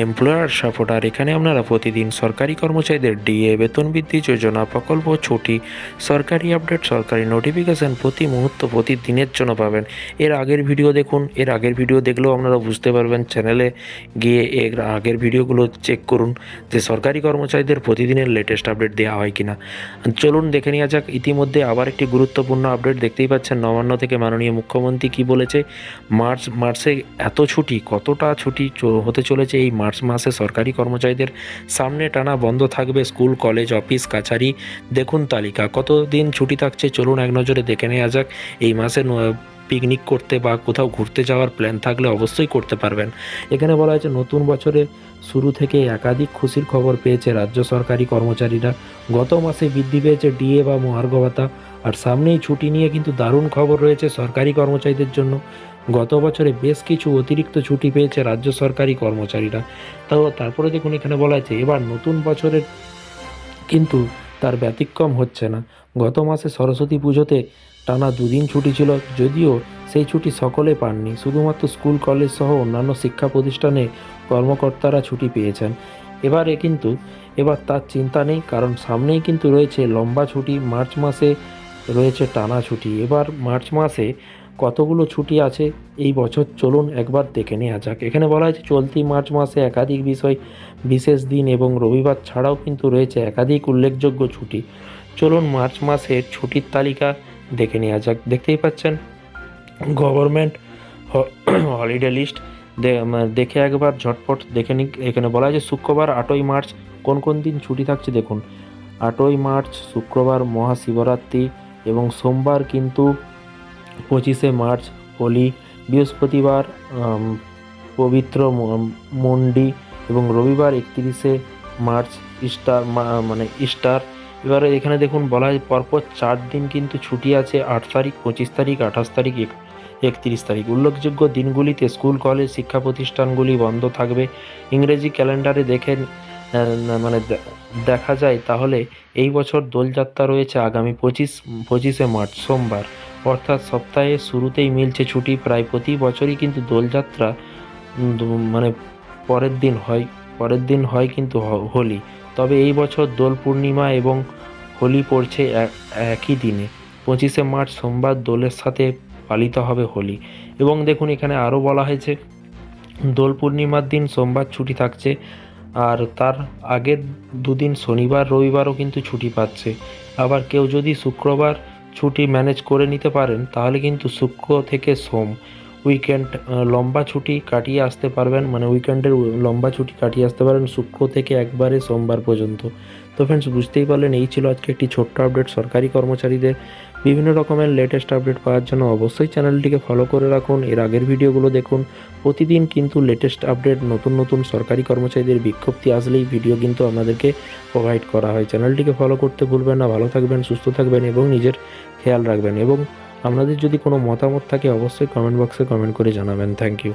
Employer supporter. এখানে আপনারা প্রতিদিন সরকারি কর্মচারীদের ডিএ, বেতন বৃদ্ধি, যোজনা, প্রকল্প, ছুটি, সরকারি আপডেট, সরকারি নোটিফিকেশান প্রতি মুহূর্ত, প্রতিদিনের জন্য পাবেন। এর আগের ভিডিও দেখুন। এর আগের ভিডিও দেখলেও আপনারা বুঝতে পারবেন চ্যানেলে গিয়ে এর আগের ভিডিওগুলো চেক করুন যে সরকারি কর্মচারীদের প্রতিদিনের লেটেস্ট আপডেট দেওয়া হয় কিনা। চলুন দেখে নেওয়া যাক। ইতিমধ্যে আবার একটি গুরুত্বপূর্ণ আপডেট দেখতেই পাচ্ছেন। নবান্ন থেকে মাননীয় মুখ্যমন্ত্রী কি বলেছে? মার্চ, মার্চে এত ছুটি, কতটা ছুটি হতে চলেছে এই মার্চ মাসে সরকারি কর্মচারীদের সামনে টানা বন্ধ থাকবে স্কুল, কলেজ, অফিস, কাছারি। দেখুন তালিকা, কতদিন ছুটি থাকছে চলুন এক নজরে দেখে নেওয়া যাক। এই মাসে পিকনিক করতে বা কোথাও ঘুরতে যাওয়ার প্ল্যান থাকলে অবশ্যই করতে পারবেন। এখানে বলা হয়েছে, নতুন বছরে শুরু থেকে একাধিক খুশির খবর পেয়েছে রাজ্য সরকারি কর্মচারীরা। গত মাসে বৃদ্ধি পেয়েছে ডিএ বা মহার্ঘ ভাতা। আর সামনেই ছুটি নিয়ে কিন্তু দারুণ খবর রয়েছে সরকারি কর্মচারীদের জন্য। গত বছরে বেশ কিছু অতিরিক্ত ছুটি পেয়েছে রাজ্য সরকারি কর্মচারীরা। তাও তারপরে দেখুন, এখানে বলা হয়েছে এবার নতুন বছরের কিন্তু তার ব্যতিক্রম হচ্ছে না। গত মাসে সরস্বতী পুজোতে টানা দুদিন ছুটি ছিল, যদিও সেই ছুটি সকলে পাননি। শুধুমাত্র স্কুল, কলেজ সহ অন্যান্য শিক্ষা প্রতিষ্ঠানে কর্মকর্তারা ছুটি পেয়েছেন। এবারে কিন্তু, এবার তার চিন্তা নেই, কারণ সামনেই কিন্তু রয়েছে লম্বা ছুটি, মার্চ মাসে রয়েছে টানা ছুটি। এবার মার্চ মাসে কতগুলো ছুটি আছে এই বছর চলুন একবার দেখে নেওয়া যাক। এখানে বলা হয়েছে, চলতি মার্চ মাসে একাধিক বিষয়, বিশেষ দিন এবং রবিবার ছাড়াও কিন্তু রয়েছে একাধিক উল্লেখযোগ্য ছুটি। চলুন মার্চ মাসের ছুটির তালিকা দেখে নেওয়া যাক। দেখতেই পাচ্ছেন, গভর্নমেন্ট হলিডে লিস্ট দেখে একবার ঝটপট দেখে নিক। এখানে বলা হয়েছে, শুক্রবার আটই মার্চ কোন কোন দিন ছুটি থাকছে দেখুন। আটই মার্চ, শুক্রবার মহাশিবরাত্রি এবং সোমবার কিন্তু পঁচিশে মার্চ, হোলি, বৃহস্পতিবার পবিত্র মন্ডি এবং রবিবার একত্রিশে মার্চ, ইস্টার মানে ইস্টার। এবারে এখানে দেখুন বলা হয় পরপর চার দিন কিন্তু ছুটি আছে, আট তারিখ, পঁচিশ তারিখ, আঠাশ তারিখ একত্রিশ তারিখ। উল্লেখযোগ্য দিনগুলিতে স্কুল, কলেজ, শিক্ষা প্রতিষ্ঠানগুলি বন্ধ থাকবে। ইংরেজি ক্যালেন্ডারে দেখেন মানে দেখা যায় তাহলে এই বছর দোলযাত্রা রয়েছে আগামী পঁচিশ, পঁচিশে মার্চ, সোমবার। অর্থাৎ সপ্তাহের শুরুতেই মিলছে ছুটি। প্রায় প্রতি বছরই কিন্তু দোলযাত্রা মানে পরের দিন হয়, পরের দিন হয় কিন্তু হোলি। তবে এই বছর দোল পূর্ণিমা এবং হোলি পড়ছে এক- একই দিনে। পঁচিশে মার্চ সোমবার দোলের সাথে পালিত হবে হোলি। এবং দেখুন, এখানে আরও বলা হয়েছে, দোল পূর্ণিমার দিন সোমবার ছুটি থাকছে, আর তার আগের দুদিন শনিবার, রবিবারও কিন্তু ছুটি পাচ্ছে। আবার কেউ যদি শুক্রবার ছুটি ম্যানেজ করে নিতে পারেন, তাহলে কিন্তু শুক্র থেকে সোম। উইকেন্ড লম্বা ছুটি কাটিয়ে আসতে পারবেন মানে উইকেন্ডের লম্বা ছুটি কাটিয়ে আসতে পারেন শুক্র থেকে একবারে সোমবার পর্যন্ত। তো ফ্রেন্ডস বুঝতেই পারলেন, এই ছিল আজকে একটি ছোট্ট আপডেট সরকারি কর্মচারীদের বিভিন্ন রকমের লেটেস্ট আপডেট পাওয়ার জন্য অবশ্যই চ্যানেলটিকে ফলো করে রাখুন। এর আগের ভিডিওগুলো দেখুন। প্রতিদিন কিন্তু লেটেস্ট আপডেট নতুন নতুন সরকারি কর্মচারীদের বিজ্ঞপ্তি আসলেই ভিডিও কিন্তু আপনাদেরকে প্রোভাইড করা হয়। চ্যানেলটিকে ফলো করতে ভুলবেন না। ভালো থাকবেন, সুস্থ থাকবেন এবং নিজের খেয়াল রাখবেন। এবং আপনাদের যদি কোনো মতামত থাকে, অবশ্যই কমেন্ট বক্সে কমেন্ট করে জানাবেন। Thank you